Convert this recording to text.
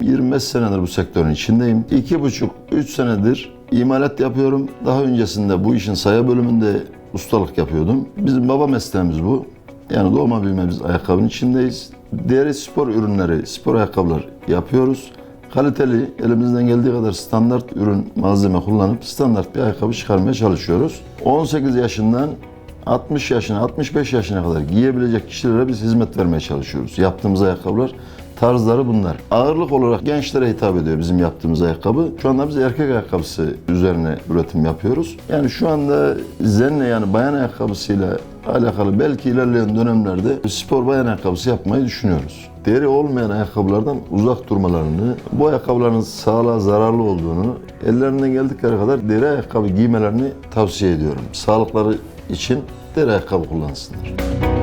...25 senedir bu sektörün içindeyim. 2,5-3 senedir imalat yapıyorum. Daha öncesinde bu işin saya bölümünde ustalık yapıyordum. Bizim baba mesleğimiz bu. Yani doğma büyüme biz ayakkabının içindeyiz. Deri spor ürünleri, spor ayakkabılar yapıyoruz. Kaliteli, elimizden geldiği kadar standart ürün, malzeme kullanıp standart bir ayakkabı çıkarmaya çalışıyoruz. 18 yaşından 60 yaşına, 65 yaşına kadar giyebilecek kişilere biz hizmet vermeye çalışıyoruz. Yaptığımız ayakkabılar tarzları bunlar. Ağırlık olarak gençlere hitap ediyor bizim yaptığımız ayakkabı. Şu anda biz erkek ayakkabısı üzerine üretim yapıyoruz. Yani şu anda zenne yani bayan ayakkabısıyla alakalı belki ilerleyen dönemlerde spor bayan ayakkabısı yapmayı düşünüyoruz. Deri olmayan ayakkabılardan uzak durmalarını, bu ayakkabıların sağlığa zararlı olduğunu, ellerinden geldikleri kadar deri ayakkabı giymelerini tavsiye ediyorum. Sağlıkları için deri ayakkabı kullansınlar.